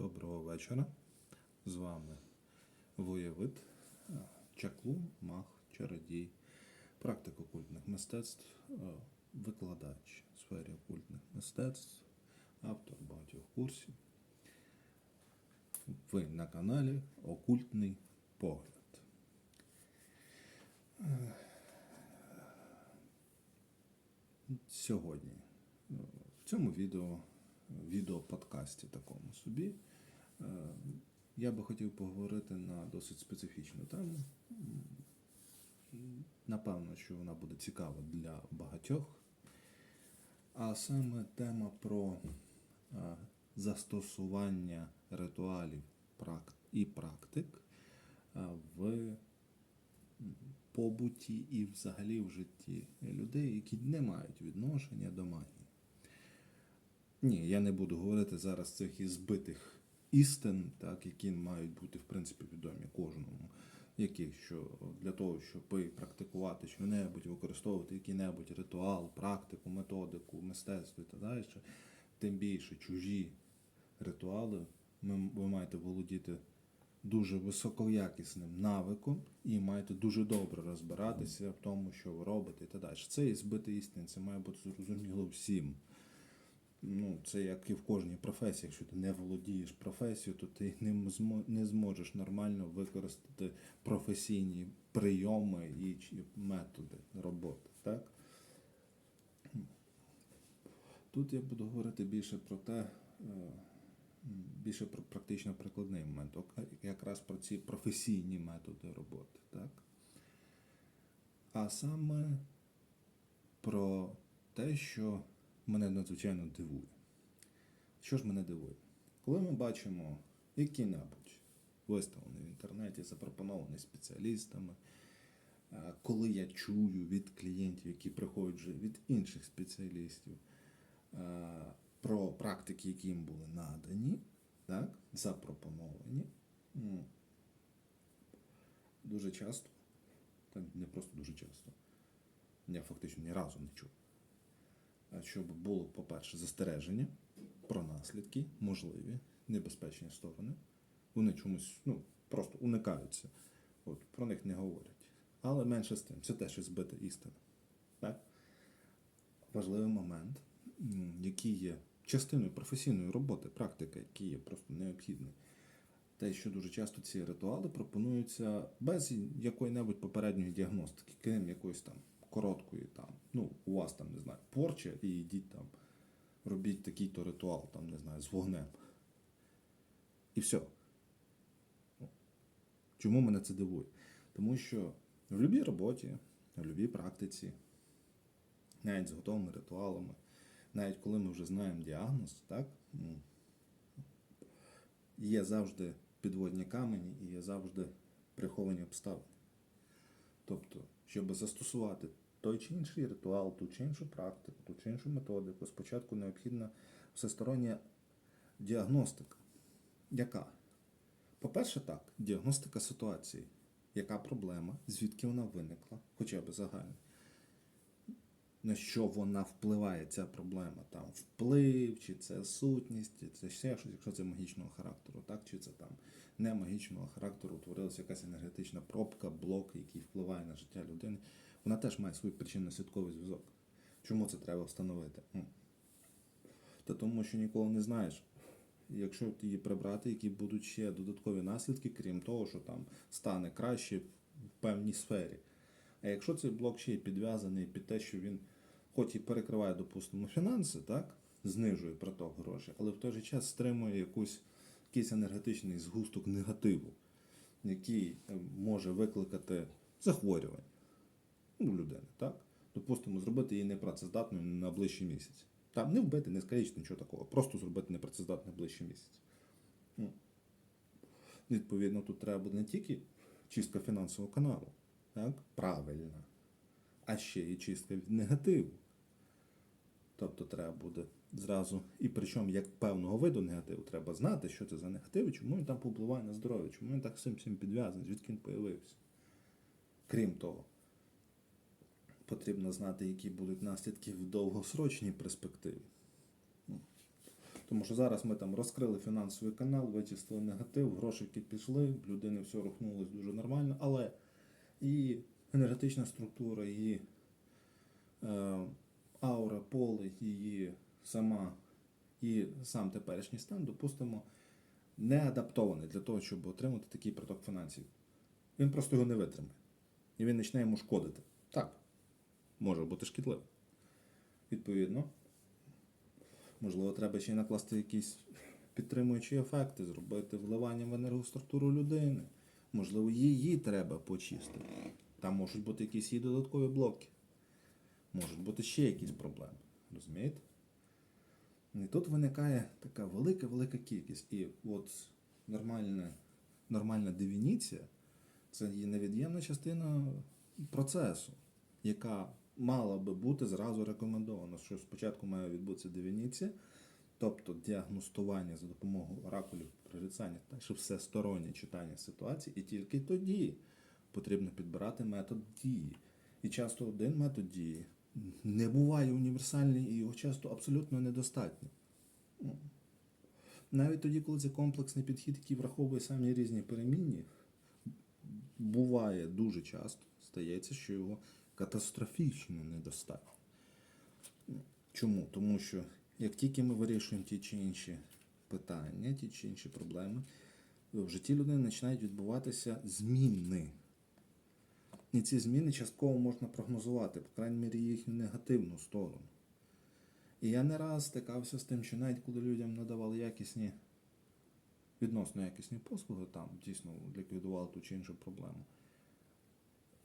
доброго вечора. З вами воєвид, чаклун, маг, чародій, практик окультних мистецтв, викладач в сфері окультних мистецтв, автор багатьох курсів. Ви на каналі Окультний погляд. Сьогодні в цьому відео, відеоподкасті такому собі, я би хотів поговорити на досить специфічну тему. Напевно, що вона буде цікава для багатьох. А саме тема про е, застосування ритуалів і практик е, в побуті і взагалі в житті людей, які не мають відношення до магії. Ні, я не буду говорити зараз цих із збитих істин, так, які мають бути в принципі відомі кожному. Які що для того, щоб практикувати що-небудь, використовувати який-небудь ритуал, практику, методику, мистецтво і так далі, тим більше чужі ритуали, ми, ви маєте володіти дуже високоякісним навиком і маєте дуже добре розбиратися в тому, що ви робите і так далі. Це і збитий істин, це має бути зрозуміло всім. Це як і в кожній професії. Якщо ти не володієш професією, то ти не, зможеш нормально використати професійні прийоми і методи роботи. Так? Тут я буду говорити більше про те, е, більше про практично прикладний момент, якраз про ці професійні методи роботи. Так? А саме про те, що мене надзвичайно дивує. Що ж мене дивує? Коли ми бачимо який-небудь виставлений в інтернеті, запропонований спеціалістами, коли я чую від клієнтів, які приходять вже від інших спеціалістів, про практики, які їм були надані, так, запропоновані, дуже часто, та не просто дуже часто, я фактично ні разу не чув щоб було, по-перше, застереження про наслідки, можливі, небезпечні сторони. Вони чомусь ну, просто уникаються. От, про них не говорять. Але менше з тим, це теж збита істина. Так? Важливий момент, який є частиною професійної роботи, практики, який є просто необхідний. Те, що дуже часто ці ритуали пропонуються без якої-небудь попередньої діагностики, крім якоїсь там короткої там. Ну, у вас там, не знаю, порча, і йдіть там, робіть такий-то ритуал, там, не знаю, з вогнем. І все. Ну, Чому мене це дивує? Тому що в будь-якій роботі, в будь-якій практиці, навіть з готовими ритуалами, навіть коли ми вже знаємо діагноз, так? є завжди підводні камені і є завжди приховані обставини. Тобто, щоб застосувати той чи інший ритуал, ту чи іншу практику, ту чи іншу методику, спочатку необхідна всестороння діагностика. Яка? По-перше, так, діагностика ситуації. Яка проблема, звідки вона виникла, хоча б загально. На що вона впливає, ця проблема? Там вплив, чи це сутність, чи це ще щось, якщо це магічного характеру, так? чи це там не магічного характеру, утворилася якась енергетична пробка, блок, який впливає на життя людини. Вона теж має свій причинно-слідковий зв'язок. Чому це треба встановити? Та тому, що ніколи не знаєш, якщо її прибрати, які будуть ще додаткові наслідки, крім того, що там стане краще в певній сфері. А якщо цей блок ще й підв'язаний під те, що він, хоч і перекриває, допустимо, фінанси, так, знижує приток грошей, але в той же час стримує якусь, якийсь енергетичний згусток негативу, який е, може викликати захворювання ну, людини, так? Допустимо, зробити її непрацездатною на найближчий місяць. Там не вбити, не скалічити, нічого такого, просто зробити непрацездатною найближчий місяць. Ну, Відповідно, тут треба буде не тільки чистка фінансового каналу, так? правильна, а ще і чистка від негативу. Тобто треба буде зразу, і причому як певного виду негативу, треба знати, що це за негатив, і чому він там попливає на здоров'я, чому він так цим всім підв'язаний, звідки він появився. Крім того, потрібно знати, які будуть наслідки в довгосрочній перспективі. Ну, Тому що зараз ми там розкрили фінансовий канал, вичислили негатив, грошики пішли, в людини все рухнулось дуже нормально, але і енергетична структура, її е, аура, поле, її сама і сам теперішній стан, допустимо, не адаптований для того, щоб отримати такий приток фінансів. Він просто його не витримає. І він почне йому шкодити. Так, може бути шкідливо. Відповідно, можливо, треба ще й накласти якісь підтримуючі ефекти, зробити вливання в енергоструктуру людини. Можливо, її треба почистити. Там можуть бути якісь її додаткові блоки. Можуть бути ще якісь проблеми. Розумієте? І тут виникає така велика-велика кількість. І от нормальна, нормальна дивініція це є невід'ємна частина процесу, яка мала би бути зразу рекомендована, що спочатку має відбутися дивініція, тобто діагностування за допомогою оракулів, прорицання та ще всестороннє читання ситуації, і тільки тоді потрібно підбирати метод дії. І часто один метод дії не буває універсальний і його часто абсолютно недостатньо. Ну, Навіть тоді, коли це комплексний підхід, який враховує самі різні перемінні, буває дуже часто, стається, що його катастрофічно недостатньо. Чому? Тому що як тільки ми вирішуємо ті чи інші питання, ті чи інші проблеми, в житті людини починають відбуватися зміни. І ці зміни частково можна прогнозувати, по крайній мірі їхню негативну сторону. І я не раз стикався з тим, що навіть коли людям надавали якісні, відносно якісні послуги, там дійсно ліквідували ту чи іншу проблему.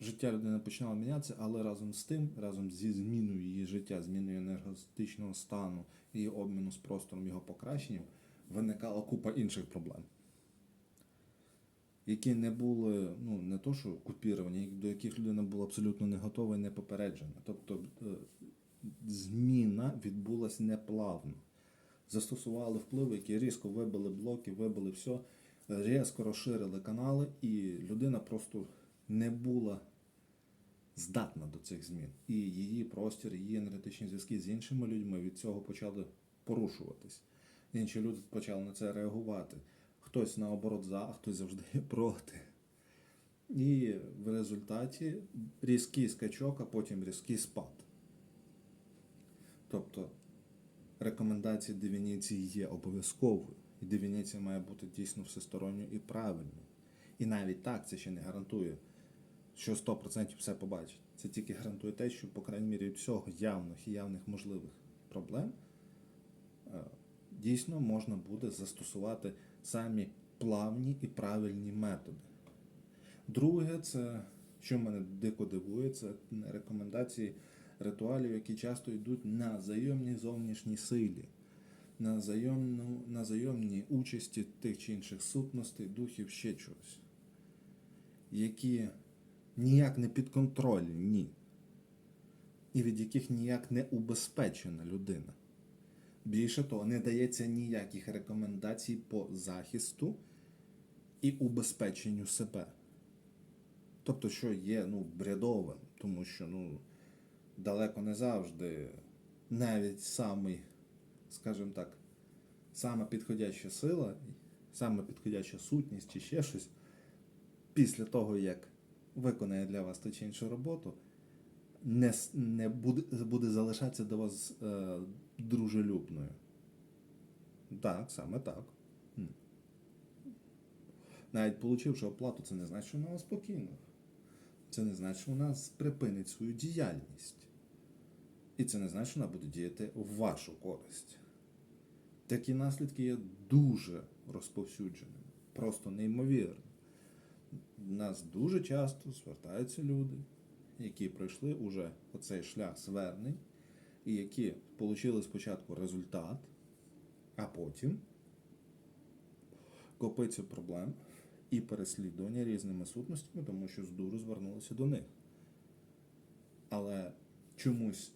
Життя людини починало мінятися, але разом з тим, разом зі зміною її життя, зміною енергетичного стану, її обміну з простором, його покращенням, виникала купа інших проблем які не були, ну не то, що купіровані, до яких людина була абсолютно не готова і не попереджена. Тобто е, зміна відбулася неплавно. Застосували впливи, які різко вибили блоки, вибили все, різко розширили канали, і людина просто не була здатна до цих змін. І її простір, її енергетичні зв'язки з іншими людьми від цього почали порушуватись. Інші люди почали на це реагувати. Хтось наоборот за, а хтось завжди проти. І в результаті різкий скачок, а потім різкий спад. Тобто рекомендація дивініції є обов'язковою. І дивініція має бути дійсно всесторонньою і правильною. І навіть так це ще не гарантує, що 100% все побачить. Це тільки гарантує те, що, по крайній мірі, всього явних і явних можливих проблем е, дійсно можна буде застосувати самі плавні і правильні методи. Друге, це, що мене дико дивує, це рекомендації ритуалів, які часто йдуть на зайомній зовнішній силі, на зайомну, на зайомній участі тих чи інших сутностей, духів, ще чогось, які ніяк не підконтрольні. І від яких ніяк не убезпечена людина. Більше того, не дається ніяких рекомендацій по захисту і убезпеченню себе. Тобто, що є ну, бредовим, тому що ну, далеко не завжди навіть самий, скажімо так, сама підходяща сила, сама підходяща сутність чи ще щось, після того, як виконає для вас ту чи іншу роботу, не, не буде, буде залишатися до вас е, дружелюбною. Так, саме так. Навіть получивши оплату, це не значить, що вона вас покине. Це не значить, що вона припинить свою діяльність. І це не значить, що вона буде діяти в вашу користь. Такі наслідки є дуже розповсюдженими, просто неймовірно. Нас дуже часто звертаються люди, які пройшли уже оцей шлях звернень, і які отримали спочатку результат, а потім копицю проблем і переслідування різними сутностями, тому що з дуру звернулися до них. Але чомусь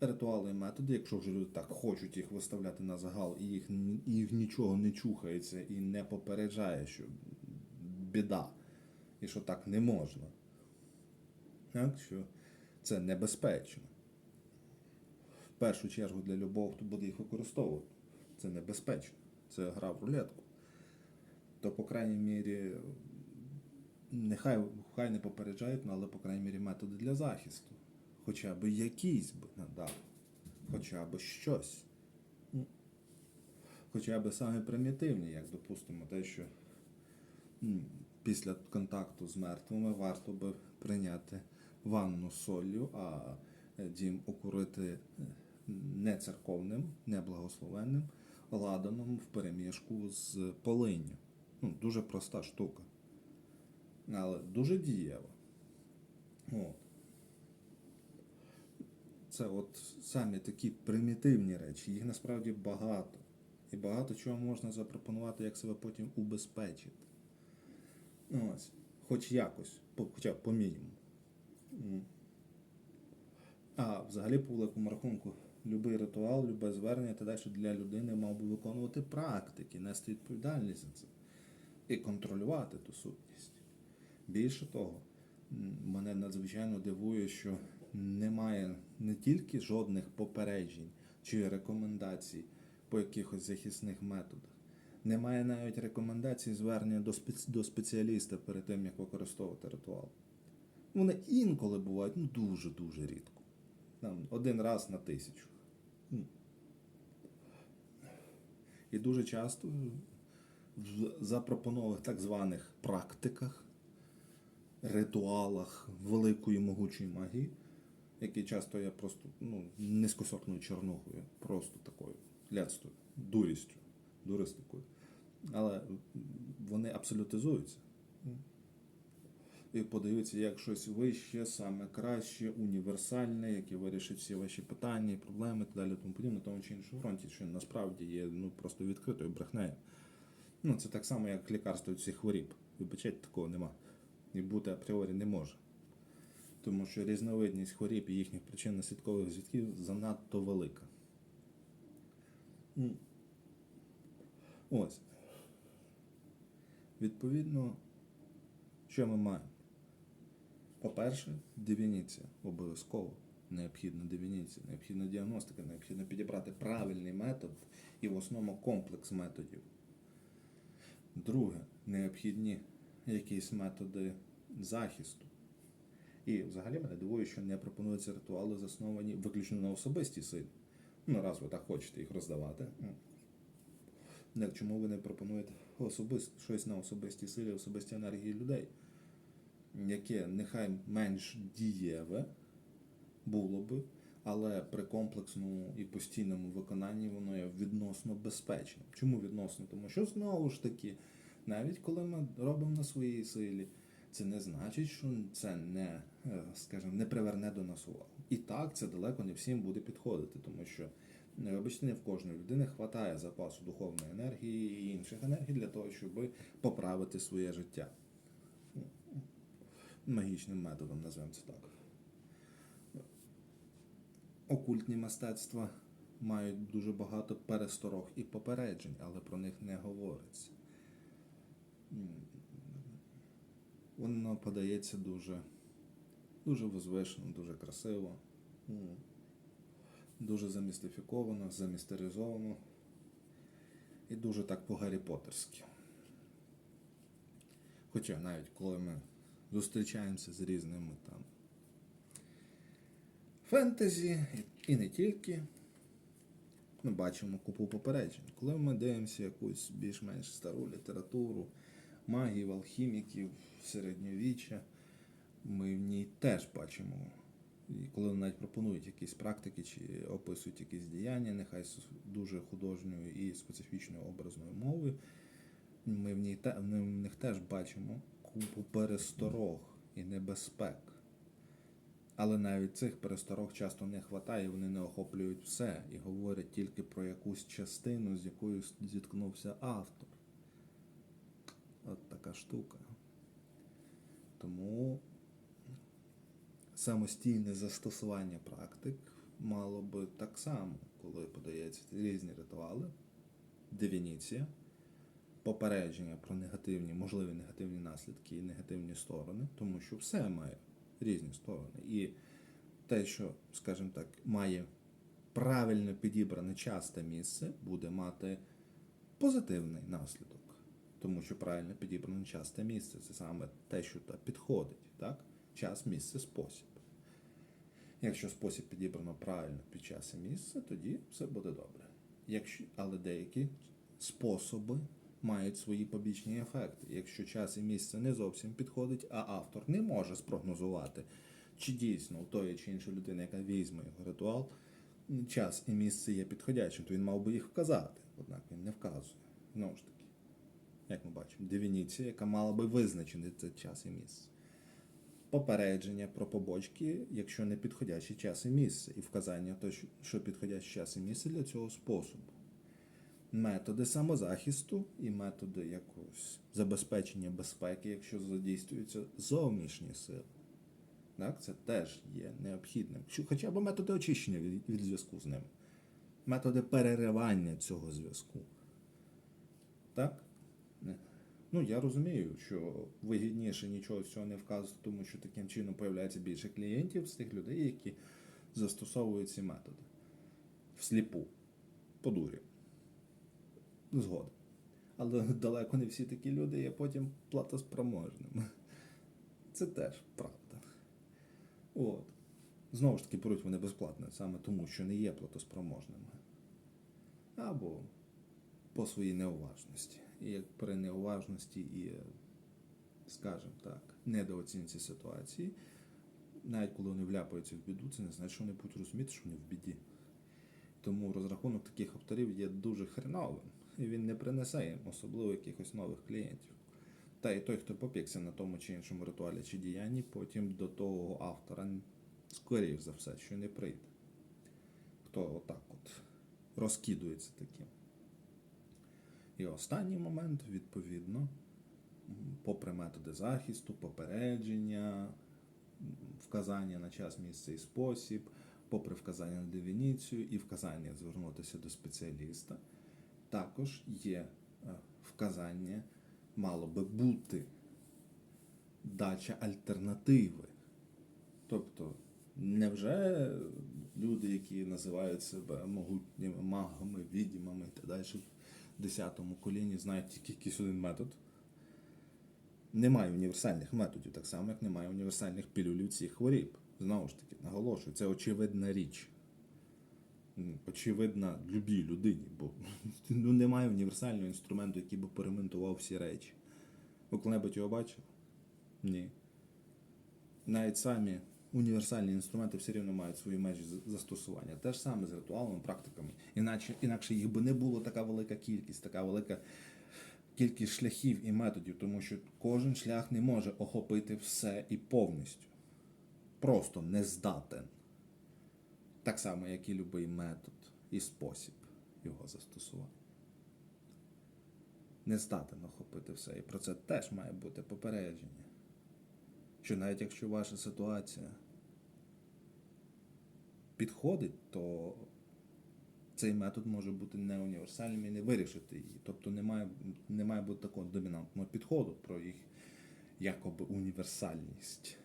ритуали і методи, якщо вже люди так хочуть їх виставляти на загал, і їх, їх нічого не чухається і не попереджає, що біда, і що так не можна. Так, що це небезпечно. В першу чергу для любого, хто буде їх використовувати. це небезпечно. Це гра в рулетку. То, по крайній мірі, нехай хай не попереджають, ну, але, по крайній мірі, методи для захисту. Хоча б якісь б надав. Хоча б щось. Ну, Хоча б саме примітивні, як допустимо, те, що після контакту з мертвими варто би прийняти ванну солью, а е, дім окурити е, не церковним, не благословенним ладаном в перемішку з полинню. Ну, дуже проста штука. Але дуже дієва. От. Це от самі такі примітивні речі, їх насправді багато. І багато чого можна запропонувати, як себе потім убезпечити. Ось. Хоч якось, хоча б по мінімуму. А взагалі, по великому рахунку, будь-який ритуал, любе звернення та далі для людини мав би виконувати практики, нести відповідальність за це і контролювати ту сутність. Більше того, мене надзвичайно дивує, що немає не тільки жодних попереджень чи рекомендацій по якихось захисних методах. Немає навіть рекомендацій звернення до, спец... до спеціаліста перед тим, як використовувати ритуал. Вони інколи бувають ну дуже-дуже рідко. Там, один раз на тисячу. Ну. І дуже часто в запропонованих так званих практиках, ритуалах великої могучої магії, які часто є просто ну, низькосортною чорнухою, просто такою ляцтвою, дурістю, дуристикою. Але вони абсолютизуються. І подаються як щось вище, саме краще, універсальне, яке вирішить всі ваші питання і проблеми, і так далі, тому подібне, на тому чи іншому фронті, що насправді є ну, просто відкритою брехнею. Ну, це так само, як лікарство від всіх хворіб. Вибачайте, такого нема. І бути апріорі не може. Тому що різновидність хворіб і їхніх причинно-слідкових зв'язків занадто велика. Ось. Відповідно, що ми маємо? По-перше, дивініція обов'язково. Необхідна дивініція, необхідна діагностика, необхідно підібрати правильний метод і в основному комплекс методів. Друге, необхідні якісь методи захисту. І взагалі мене дивує, що не пропонуються ритуали, засновані виключно на особистій силі. Ну, раз ви так хочете їх роздавати. Ну, чому ви не пропонуєте особист, щось на особистій силі, особистій енергії людей, яке нехай менш дієве було би, але при комплексному і постійному виконанні воно є відносно безпечним. Чому відносно? Тому що знову ж таки, навіть коли ми робимо на своїй силі, це не значить, що це не, е, скажімо, не приверне до нас увагу. І так це далеко не всім буде підходити, тому що, вибачте, не в кожної людини вистачає запасу духовної енергії і інших енергій для того, щоб поправити своє життя. Магічним методом, назвемо це так. Окультні мистецтва мають дуже багато пересторог і попереджень, але про них не говориться. Воно подається дуже, дуже возвишено, дуже красиво, дуже замістифіковано, замістеризовано і дуже так по-гаррі Поттерськи. Хоча навіть коли ми зустрічаємося з різними там фентезі і- не тільки, ми бачимо купу попереджень. Коли ми дивимося якусь більш-менш стару літературу, магів, алхіміків, середньовіччя, ми в ній теж бачимо. Коли вони навіть пропонують якісь практики чи описують якісь діяння, нехай з дуже художньою і специфічною образною мовою, ми в, ній, в них теж бачимо купу пересторог і небезпек. Але навіть цих пересторог часто не вистачає, вони не охоплюють все і говорять тільки про якусь частину, з якою зіткнувся автор. От така штука. Тому самостійне застосування практик мало би так само, коли подаються різні ритуали, дивініція, попередження про негативні, можливі негативні наслідки і негативні сторони, тому що все має різні сторони. І те, що, скажімо так, має правильно підібране час та місце буде мати позитивний наслідок. Тому що правильно підібране час та місце це саме те, що підходить. Так? Час, місце, спосіб. Якщо спосіб підібрано правильно під час і місце, тоді все буде добре. Якщо, але деякі способи мають свої побічні ефекти. Якщо час і місце не зовсім підходить, а автор не може спрогнозувати, чи дійсно у тої чи іншої людини, яка візьме його ритуал, час і місце є підходячим, то він мав би їх вказати, однак він не вказує. Знову ж таки, як ми бачимо, дивініція, яка мала би визначити цей час і місце попередження про побочки, якщо не підходячий час і місце, і вказання, то, що- підходячий час і місце для цього способу. Методи самозахисту і методи якогось забезпечення безпеки, якщо задійствуються зовнішні сили. Так, це теж є необхідним. Хоча б методи очищення від, від зв'язку з ними, методи переривання цього зв'язку. Так? Ну, я розумію, що вигідніше нічого цього не вказувати, тому що таким чином появляється більше клієнтів з тих людей, які застосовують ці методи всліпу, по дурі. Згода. Але далеко не всі такі люди є потім платоспроможними. Це теж правда. От. Знову ж таки, беруть вони безплатно, саме тому, що не є платоспроможними. Або по своїй неуважності. Як при неуважності і, скажімо так, недооцінці ситуації, навіть коли вони вляпаються в біду, це не значить, що вони будуть розуміти, що вони в біді. Тому розрахунок таких авторів є дуже хреновим, і він не принесе їм особливо якихось нових клієнтів. Та і той, хто попікся на тому чи іншому ритуалі чи діянні, потім до того автора, скоріш за все, що не прийде. Хто отак от розкидується таким. І останній момент, відповідно, попри методи захисту, попередження, вказання на час, місце і спосіб, попри вказання на дивініцію і вказання звернутися до спеціаліста, також є е, вказання, мало би бути дача альтернативи. Тобто, невже люди, які називають себе могутніми магами, відьмами і так далі, 10 коліні знають тільки якийсь один метод? Немає універсальних методів, так само, як немає універсальних пілюль від всіх хворіб. Знову ж таки, наголошую, це очевидна річ. Очевидна любій людині, бо ну, немає універсального інструменту, який би перемонтував всі речі. Ви коли-небудь його бачили? Ні. Навіть самі універсальні інструменти все рівно мають свої межі застосування. Те ж саме з ритуалами, практиками. Іначе, інакше їх би не було така велика кількість, така велика кількість шляхів і методів, тому що кожен шлях не може охопити все і повністю. Просто не здатен. Так само, як і будь-який метод і спосіб його застосування. Не здатен охопити все. І про це теж має бути попередження. Що навіть якщо ваша ситуація підходить, то цей метод може бути не універсальним і не вирішити її. Тобто немає, не має бути такого домінантного підходу про їх якоби універсальність.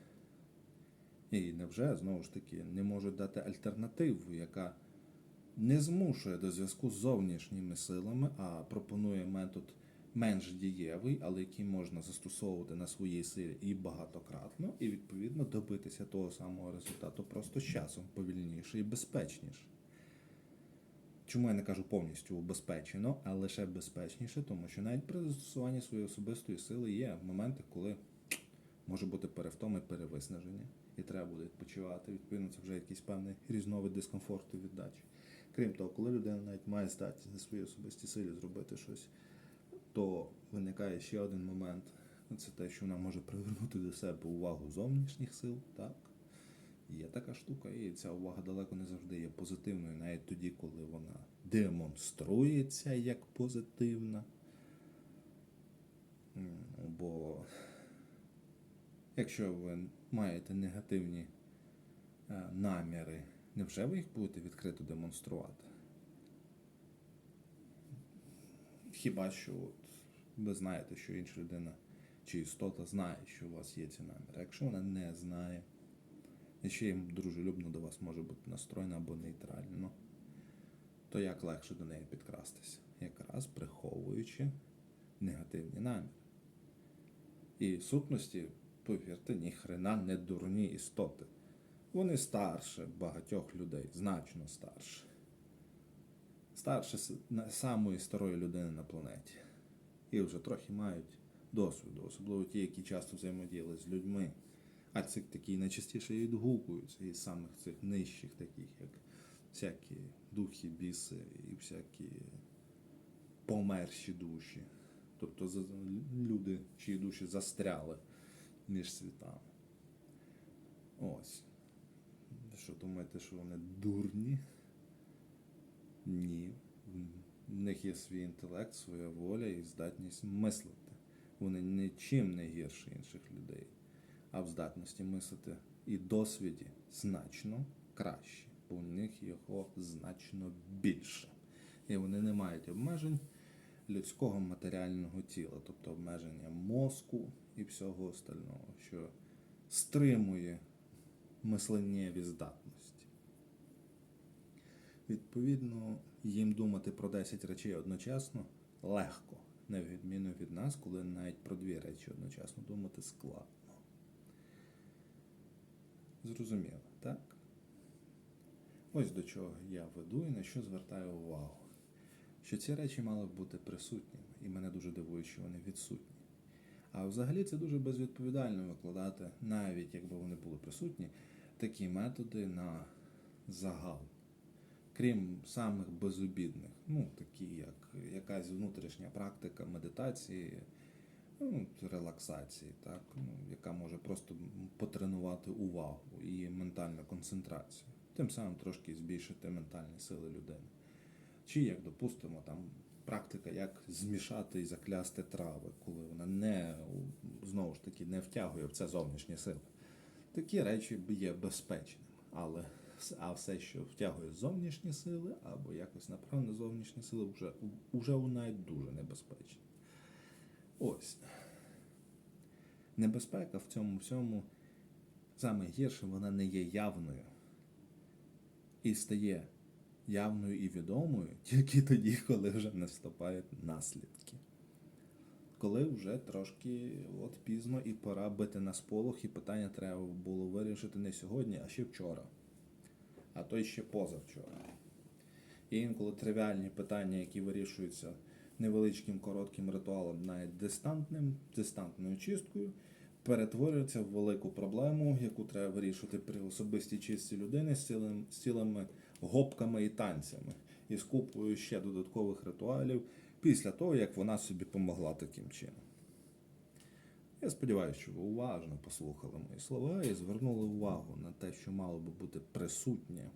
І невже, знову ж таки, не можуть дати альтернативу, яка не змушує до зв'язку з зовнішніми силами, а пропонує метод менш дієвий, але який можна застосовувати на своїй силі і багатократно, і відповідно добитися того самого результату просто з часом повільніше і безпечніше. Чому я не кажу повністю убезпечено, а лише безпечніше, тому що навіть при застосуванні своєї особистої сили є моменти, коли може бути перевтома і перевиснаження, і треба буде відпочивати. Відповідно, це вже якийсь певний різновид дискомфорту віддачі. Крім того, коли людина навіть має здатність на своїй особистій силі зробити щось, то виникає ще один момент. Це те, що вона може привернути до себе увагу зовнішніх сил, так? Є така штука, і ця увага далеко не завжди є позитивною, навіть тоді, коли вона демонструється як позитивна. Бо якщо ви маєте негативні е, наміри, невже ви їх будете відкрито демонструвати? Хіба що ви знаєте, що інша людина чи істота знає, що у вас є ці наміри. Якщо вона не знає, і ще їм дружелюбно до вас може бути настроєна або нейтрально, то як легше до неї підкрастися? Якраз приховуючи негативні наміри. І в сутності, повірте, ніхрена не дурні істоти. Вони старше багатьох людей, значно старше. Старше самої старої людини на планеті. І вже трохи мають досвіду, особливо ті, які часто взаємодіяли з людьми. А ці такі найчастіше відгукуються із самих цих нижчих, таких як всякі духи, біси і всякі померші душі. Тобто люди, чиї душі застряли між світами. Ось. Що думаєте, що вони дурні? Ні. В них є свій інтелект, своя воля і здатність мислити. Вони нічим не гірші інших людей, а в здатності мислити і досвіді значно краще, бо у них його значно більше. І вони не мають обмежень людського матеріального тіла, тобто обмеження мозку і всього остального, що стримує мисленнєві здатності. Відповідно, їм думати про 10 речей одночасно легко, на відміну від нас, коли навіть про дві речі одночасно думати складно. Зрозуміло, так? Ось до чого я веду і на що звертаю увагу. Що ці речі мали б бути присутніми, і мене дуже дивує, що вони відсутні. А взагалі це дуже безвідповідально викладати, навіть якби вони були присутні, такі методи на загал. Крім самих безобідних, ну, такі як якась внутрішня практика медитації, ну, релаксації, так, ну, яка може просто потренувати увагу і ментальну концентрацію, тим самим трошки збільшити ментальні сили людини. Чи як, допустимо, там практика, як змішати і заклясти трави, коли вона не знову ж таки не втягує в це зовнішні сили. Такі речі є безпечними, але а все, що втягує зовнішні сили або якось направлено зовнішні сили, вже, вже вона дуже небезпечна. Ось. Небезпека в цьому всьому саме гірше, вона не є явною. І стає явною і відомою тільки тоді, коли вже наступають наслідки. Коли вже трошки от пізно і пора бити на сполох, і питання треба було вирішити не сьогодні, а ще вчора, а то й ще позавчора. І інколи тривіальні питання, які вирішуються невеличким коротким ритуалом, навіть дистантним, дистантною чисткою, перетворюються в велику проблему, яку треба вирішувати при особистій чистці людини з цілим- з цілими гопками і танцями, і з купою ще додаткових ритуалів після того, як вона собі помогла таким чином. Я сподіваюся, що ви уважно послухали мої слова і звернули увагу на те, що мало би бути присутнє,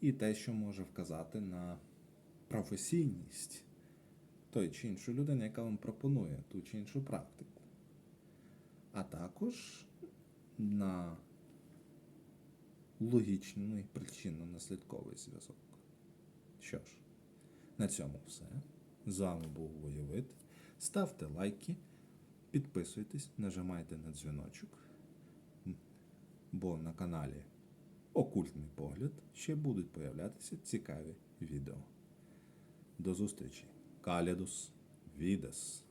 і те, що може вказати на професійність тої чи іншої людини, яка вам пропонує ту чи іншу практику, а також на логічний причинно-наслідковий зв'язок. Що ж, на цьому все. З вами був Воєвид. Ставте лайки, підписуйтесь, нажимайте на дзвіночок, бо на каналі Окультний погляд ще будуть появлятися цікаві відео. До зустрічі. Калідус Відес.